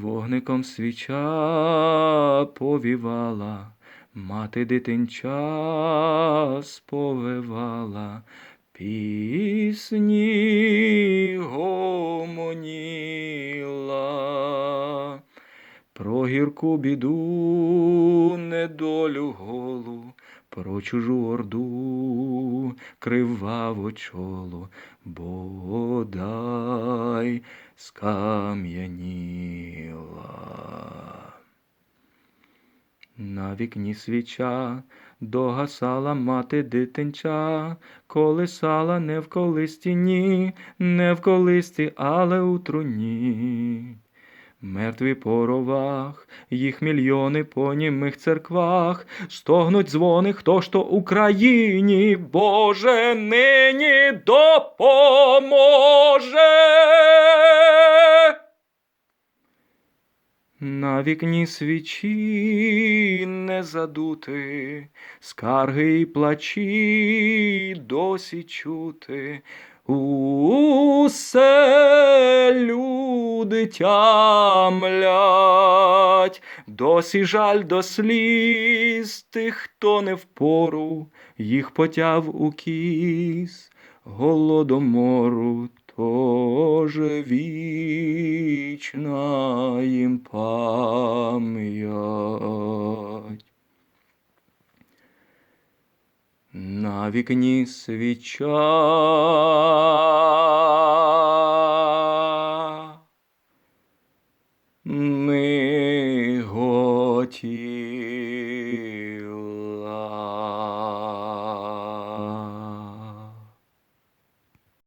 Вогником свіча повівала, мати дитинча сповивала, пісні гомоніла. Про гірку біду, недолю голу, про чужу орду криваво чоло, бодай скам'яніла. На вікні свіча догасала мати дитинча, колисала не в колисті, ні, не в колисті, але у труні. Мертві по ровах, їх мільйони по німих церквах, стогнуть дзвони, хто ж то Україні, Боже, нині допоможе. На вікні свічі не задути, скарги й плачі досі чути. Усе люди тямлять, досі жаль до сліз тих, хто не впору їх потяв у кіс голодомору, тож вічна їм пам'ять. На вікні свіча